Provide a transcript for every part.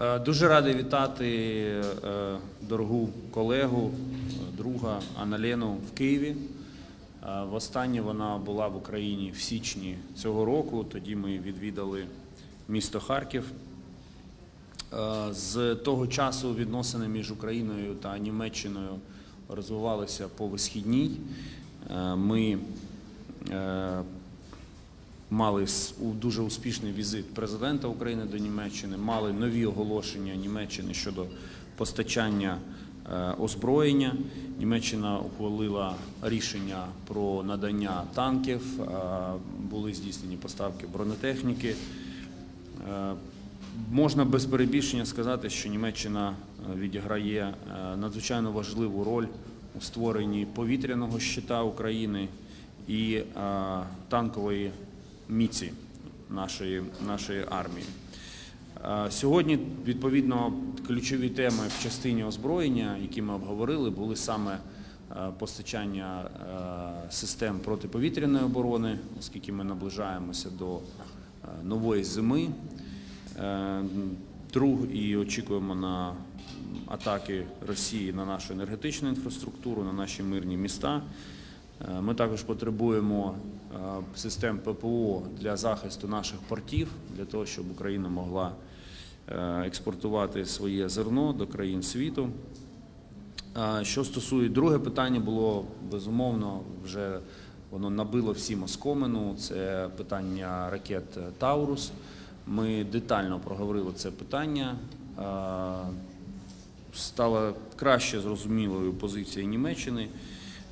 Е, Дуже радий вітати е, дорогу колегу, друга Аналену в Києві. Е, Востаннє вона була в Україні в січні цього року. Тоді ми відвідали місто Харків. З того часу відносини між Україною та Німеччиною розвивалися по висхідній. Ми мали дуже успішний візит президента України до Німеччини, мали нові оголошення Німеччини щодо постачання е, озброєння. Німеччина ухвалила рішення про надання танків, е, були здійснені поставки бронетехніки. Е, Можна без перебільшення сказати, що Німеччина відіграє надзвичайно важливу роль у створенні повітряного щита України і танкової міці нашої, нашої армії. Сьогодні, відповідно, ключові теми в частині озброєння, які ми обговорили, були саме постачання систем протиповітряної оборони, оскільки ми наближаємося до нової зими. Е, Друг і очікуємо на атаки Росії на нашу енергетичну інфраструктуру, на наші мирні міста. Е, Ми також потребуємо е, систем ППО для захисту наших портів, для того, щоб Україна могла е, експортувати своє зерно до країн світу. Що стосується друге питання, було безумовно вже воно набило всім оскомину. Це питання ракет Таурус. Ми детально проговорили це питання. Стала краще зрозумілою позиція Німеччини.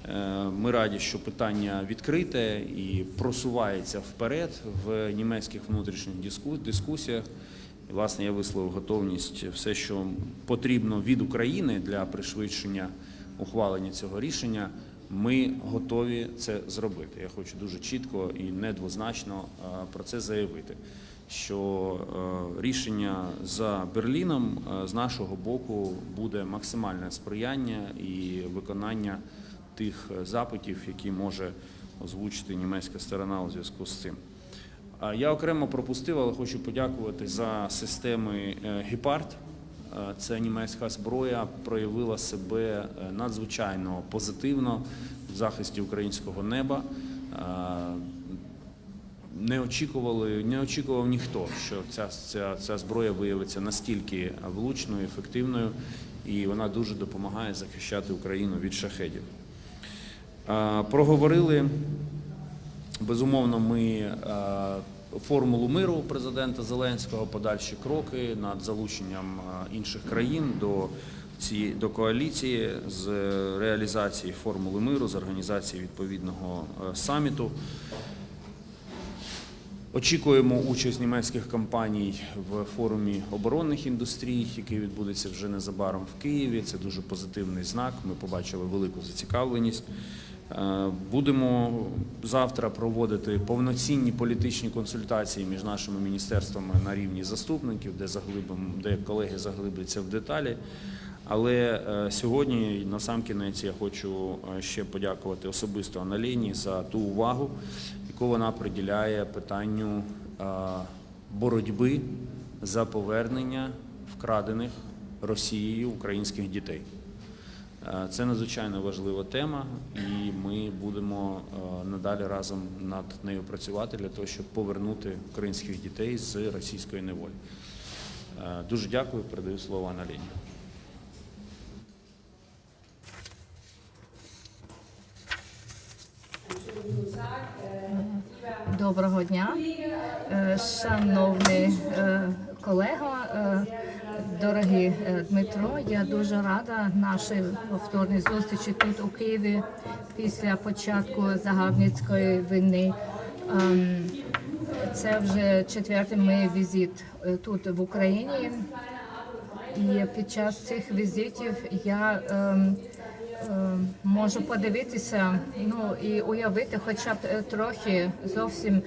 Е, Ми раді, що питання відкрите і просувається вперед в німецьких внутрішніх дискусіях. І, власне, я висловив готовність все, що потрібно від України для пришвидшення ухвалення цього рішення. Ми готові це зробити. Я хочу дуже чітко і недвозначно е, про це заявити. Що е, рішення за Берліном з нашого боку буде максимальне сприяння і виконання тих е, запитів, які може озвучити німецька сторона у зв'язку з цим. Я окремо пропустив, але хочу подякувати за системи е, Гепард. Е, Це німецька зброя проявила себе надзвичайно позитивно в захисті українського неба. Не очікували, не очікував ніхто, що ця, ця, ця зброя виявиться настільки влучною, ефективною, і вона дуже допомагає захищати Україну від шахедів. Проговорили Безумовно, ми формулу миру президента Зеленського, подальші кроки над залученням інших країн до цієї до коаліції з реалізації формули миру, з організації відповідного саміту. Очікуємо участь німецьких компаній в форумі оборонних індустрій, який відбудеться вже незабаром в Києві. Це дуже позитивний знак. Ми побачили велику зацікавленість. Е, Будемо завтра проводити повноцінні політичні консультації між нашими міністерствами на рівні заступників, де заглибимо, де колеги заглибляться в деталі. Але е, сьогодні насамкінець я хочу е, ще подякувати особисто Аналіні за ту увагу, яку вона приділяє питанню боротьби за повернення вкрадених Росією українських дітей. Е, Це надзвичайно важлива тема, і ми будемо е, надалі разом над нею працювати для того, щоб повернути українських дітей з російської неволі. Е, Дуже дякую. Передаю слово Аналіні. Доброго дня, шановний колего, дорогий е, Дмитро. Я дуже рада нашій повторній зустрічі тут у Києві після початку загарбницької війни. Ем, Це вже четвертий мій візит е, тут в Україні. І під час цих візитів я ем, ем, можу подивитися, ну і уявити, хоча б е, трохи, зовсім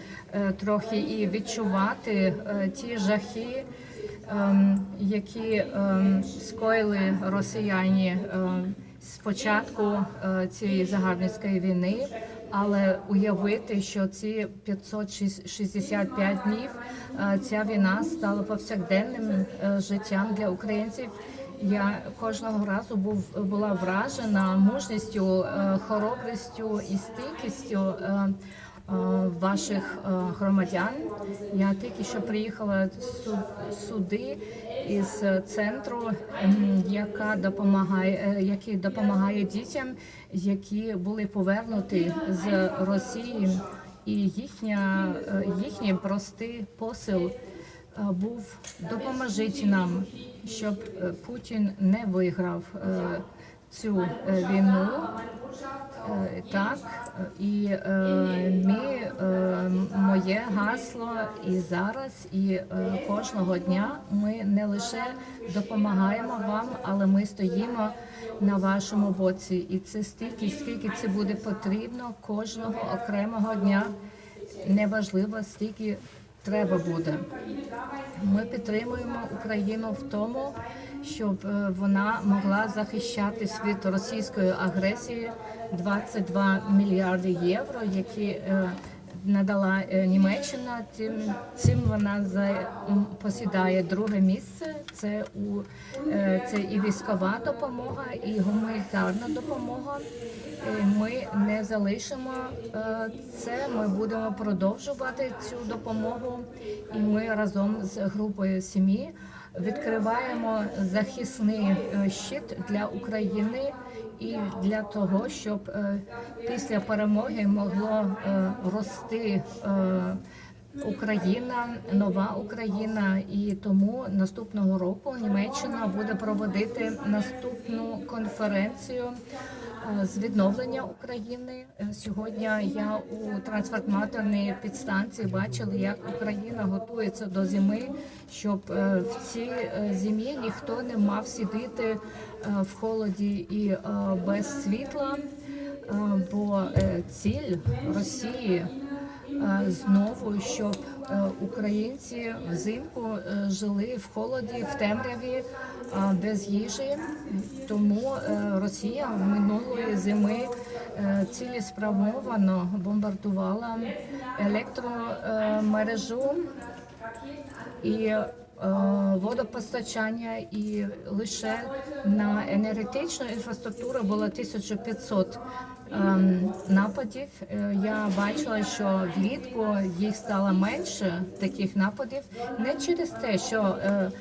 трохи, і відчувати ті жахи, які ем, скоїли росіяни ем, з початку е, цієї загарбницької війни. Але уявити, що ці 565 днів е, ця війна стала повсякденним е, життям для українців. Я кожного разу був була вражена мужністю, хоробрістю і стійкістю ваших е, громадян. Я тільки що приїхала сюди із центру, ем, яка допомагає, е, який допомагає дітям, які були повернуті з Росії, і їхня е, їхній простий посил е, був допоможіть нам, щоб е, Путін не виграв е, цю е, війну. Е, Так, і е, ми, моє гасло і зараз, і кожного дня ми не лише допомагаємо вам, але ми стоїмо на вашому боці. І це стільки, скільки це буде потрібно кожного окремого дня. Неважливо, стільки треба буде. Ми підтримуємо Україну в тому, щоб е, вона могла захищатись від російської агресії 22 мільярди євро, які е, надала е, Німеччина. Тим цим вона за посідає друге місце. Це у е, це і військова допомога, і гуманітарна допомога. Е, Ми не залишимо це. Ми будемо продовжувати цю допомогу, і ми разом з групою сім'ї відкриваємо захисний щит для України і для того, щоб е, після перемоги могло е, рости. е, Україна, нова Україна, і тому наступного року Німеччина буде проводити наступну конференцію з відновлення України. Сьогодні я у трансформаторній підстанції бачила, як Україна готується до зими, щоб в цій зимі ніхто не мав сидіти в холоді і е, без світла, Е, бо е, ціль Росії е, знову, щоб е, українці взимку е, жили в холоді, в темряві, е, без їжі. Тому е, Росія минулої зими е, цілеспрямовано бомбардувала електромережу і е, водопостачання, і лише на енергетичну інфраструктуру було 1500 ем, нападів. Е, Я бачила, що влітку їх стало менше таких нападів, не через те, що е, е,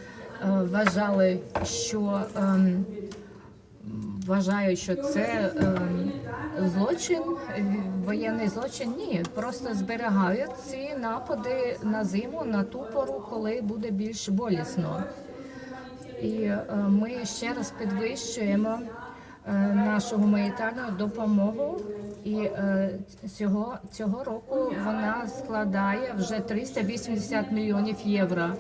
вважали, що ем, вважаю, що це ем, злочин, воєнний злочин. Ні, просто зберігають ці напади на зиму на ту пору, коли буде більш болісно. І е, ми ще раз підвищуємо е, нашу гуманітарну допомогу. І е, цього, цього року вона складає вже 380 мільйонів євро.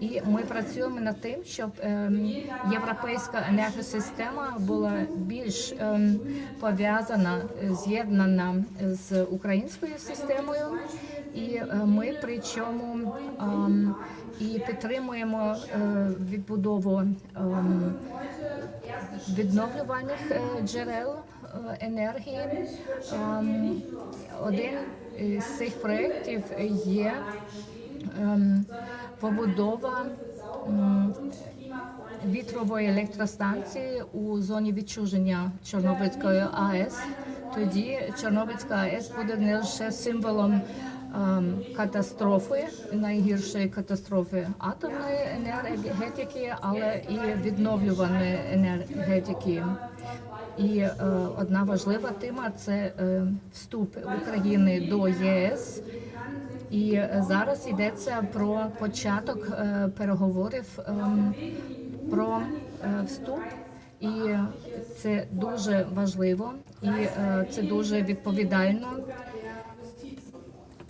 І ми працюємо над тим, щоб ем, європейська енергосистема була більш ем, пов'язана, е, з'єднана з українською системою. І е, ми причому ем, і підтримуємо е, відбудову відновлювальних е, джерел е, енергії. Один з цих проєктів є побудова вітрової електростанції у зоні відчуження Чорнобильської АЕС. Тоді Чорнобильська АЕС буде не лише символом ем, катастрофи, найгіршої катастрофи атомної енергетики, але і відновлюваної енергетики. І е, одна важлива тема це е, вступ України до ЄС. І е, зараз йдеться про початок е, переговорів ем, про е, вступ. І це дуже важливо, і е, це дуже відповідально.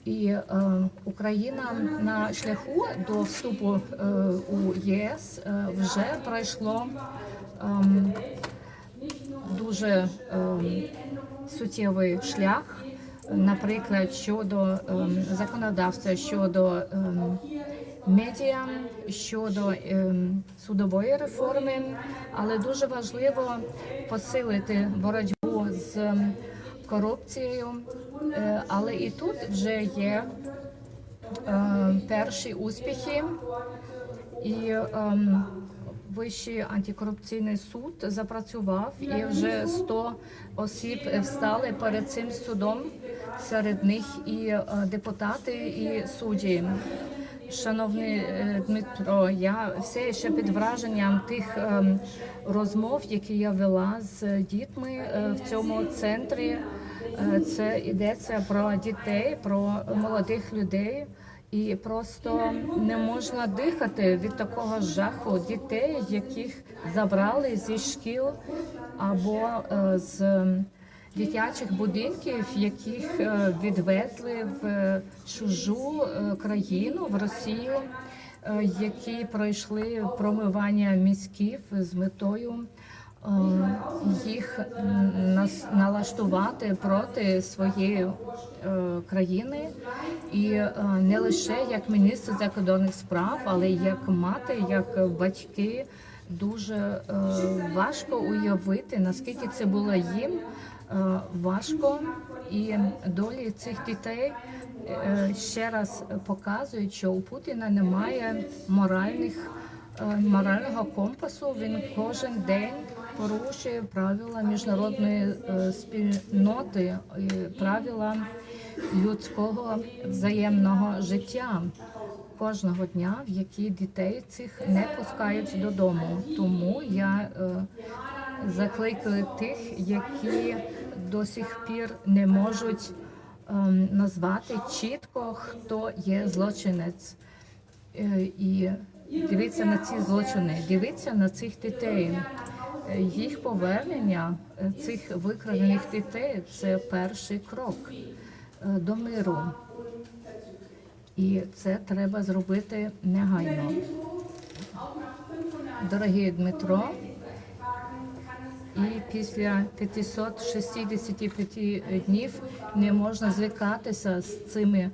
І е, Україна на шляху до вступу е, у ЄС е, вже пройшло ем, дуже ем, суттєвий шлях, наприклад, щодо ем, законодавства, щодо ем, медіа, щодо ем, судової реформи, але дуже важливо посилити боротьбу з корупцією. Е, Але і тут вже є перші успіхи, і Вищий антикорупційний суд запрацював, і вже 100 осіб встали перед цим судом. Серед них і е, депутати, і судді. Шановний е, Дмитро, я все ще під враженням тих ем, розмов, які я вела з дітьми е, в цьому центрі. Е, Це йдеться про дітей, про молодих людей. І просто не можна дихати від такого жаху дітей, яких забрали зі шкіл або е, з дитячих будинків, яких е, відвезли в чужу е, країну, в Росію, які пройшли промивання мізків з метою їх нас- налаштувати проти своєї е, країни, і е, не лише як міністр закордонних справ, але й як мати, як батьки. Дуже е, важко уявити, наскільки це було їм е, важко, і долі цих дітей е, ще раз показують, що у Путіна немає моральних е, морального компасу. Він кожен день порушує правила міжнародної е, спільноти, правила людського взаємного життя. Кожного дня, в які дітей цих не пускають додому. Тому я е, закликаю тих, які до сих пір не можуть ем, назвати чітко, хто є злочинець. Е, І дивіться на ці злочини, дивіться на цих дітей. Їх повернення е, цих викрадених дітей це перший крок е, до миру. І це треба зробити негайно. Дорогий Дмитро, і після 565 днів не можна звикатися з цими е,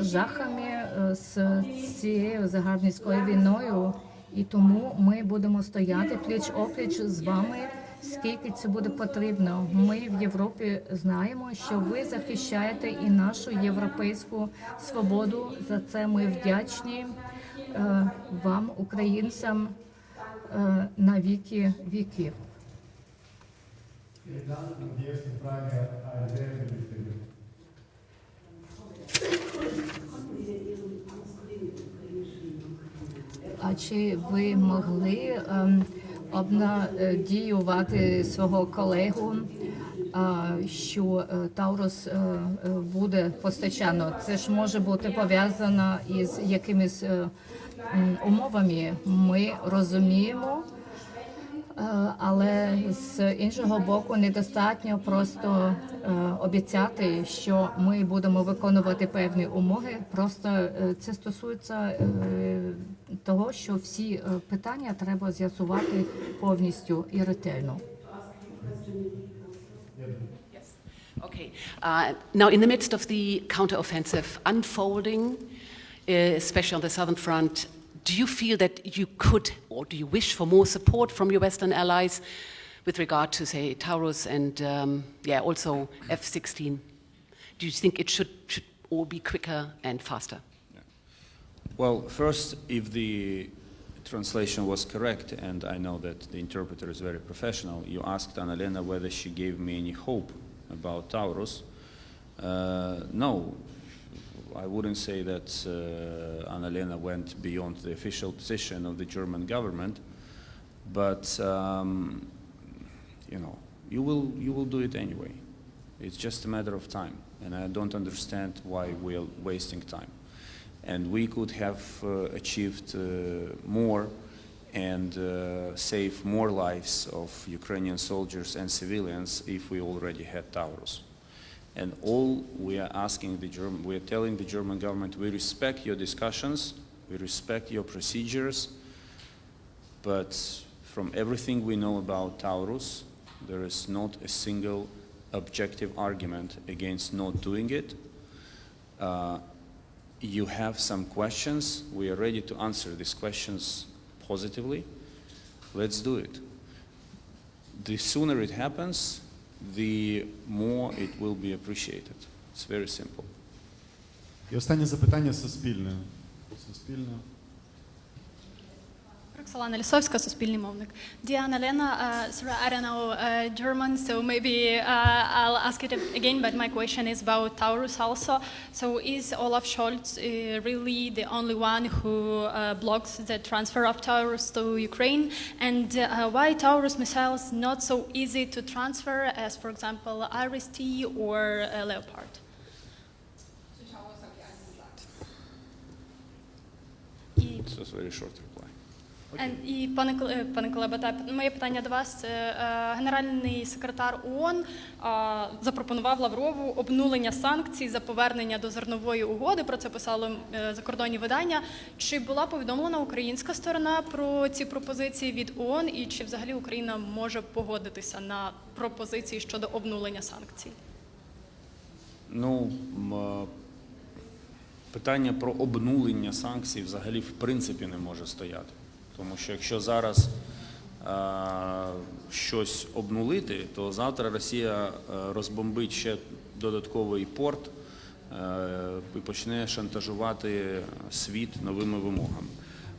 жахами, е, з цією загарбницькою війною. І тому ми будемо стояти пліч опліч з вами, скільки це буде потрібно. Ми в Європі знаємо, що ви захищаєте і нашу європейську свободу. За це ми вдячні е, вам, українцям, е, на віки віків. Чи ви могли ем, обнадіювати свого колегу, що е, Таурус е, е, буде постачано? Це ж може бути пов'язано із якимись умовами. Ми розуміємо. Е, Але з іншого боку, недостатньо просто е, обіцяти, що ми будемо виконувати певні умови. Просто е, це стосується того, що всі питання треба з'ясувати повністю і ретельно. Okay. Uh, now, in the midst of the counteroffensive unfolding, uh, especially on the southern front, do you feel that you could, or do you wish for more support from your Western allies with regard to, say, Taurus and, um, yeah, also F-16? Do you think it should, should all be quicker and faster? Well, first, if the translation was correct, and I know that the interpreter is very professional, you asked Annalena whether she gave me any hope about Taurus. Uh, no, I wouldn't say that uh, Annalena went beyond the official position of the German government, but um, you know, you will you will do it anyway. It's just a matter of time, and I don't understand why we're wasting time. And we could have uh, achieved uh, more and uh, save more lives of Ukrainian soldiers and civilians if we already had Taurus. And all we are asking the German, we are telling the German government, we respect your discussions, we respect your procedures, but from everything we know about Taurus, there is not a single objective argument against not doing it. Uh, you have some questions. We are ready to answer these questions positively. Let's do it. The sooner it happens, the more it will be appreciated. It's very simple. І останнє запитання суспільне. Суспільне. Роксолана Лісовська, Суспільний мовник. Діана Лена, uh, sorry, I don't know uh, German, so maybe uh, I'll ask it again, but my question is about Taurus also. So is Olaf Scholz uh, really the only one who uh, blocks the transfer of Taurus to Ukraine? And uh, why Taurus missiles not so easy to transfer as, for example, Iris-T or uh, Leopard? І It's a very short reply. Е, І пане е, пане Колеба, моє питання до вас. Це е, генеральний секретар ООН е, запропонував Лаврову обнулення санкцій за повернення до зернової угоди. Про це писало е, закордонні видання. Чи була повідомлена українська сторона про ці пропозиції від ООН, і чи взагалі Україна може погодитися на пропозиції щодо обнулення санкцій? Ну, е, питання про обнулення санкцій взагалі в принципі не може стояти. Тому що якщо зараз е, щось обнулити, то завтра Росія е, розбомбить ще додатковий порт е, і почне шантажувати світ новими вимогами.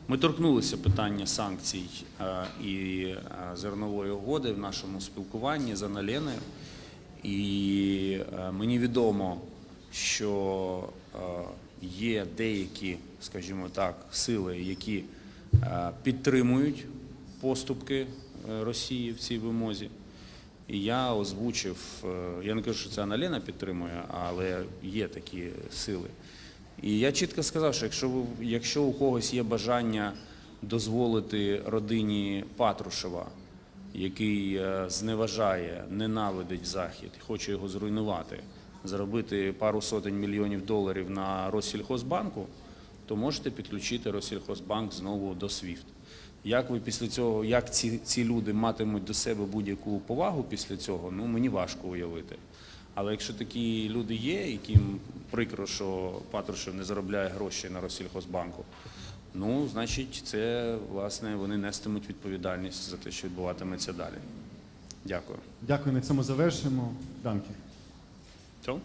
Ми торкнулися питання санкцій е, і зернової угоди в нашому спілкуванні з Аналеною. І е, мені відомо, що е, є деякі, скажімо так, сили, які підтримують поступки е, Росії в цій вимозі. І я озвучив, е, я не кажу, що це Аналена підтримує, але є такі сили. І я чітко сказав, що якщо, якщо у когось є бажання дозволити родині Патрушева, який е, зневажає, ненавидить Захід і хоче його зруйнувати, заробити пару сотень мільйонів доларів на Россільхозбанку, то можете підключити Россільхозбанк знову до SWIFT. Як ви після цього, як ці, ці люди матимуть до себе будь-яку повагу після цього, ну мені важко уявити. Але якщо такі люди є, яким прикро, що Патрушев не заробляє гроші на Россільхозбанку, ну, значить, це власне вони нестимуть відповідальність за те, що відбуватиметься далі. Дякую. Дякую, на цьому завершимо. Данки. So?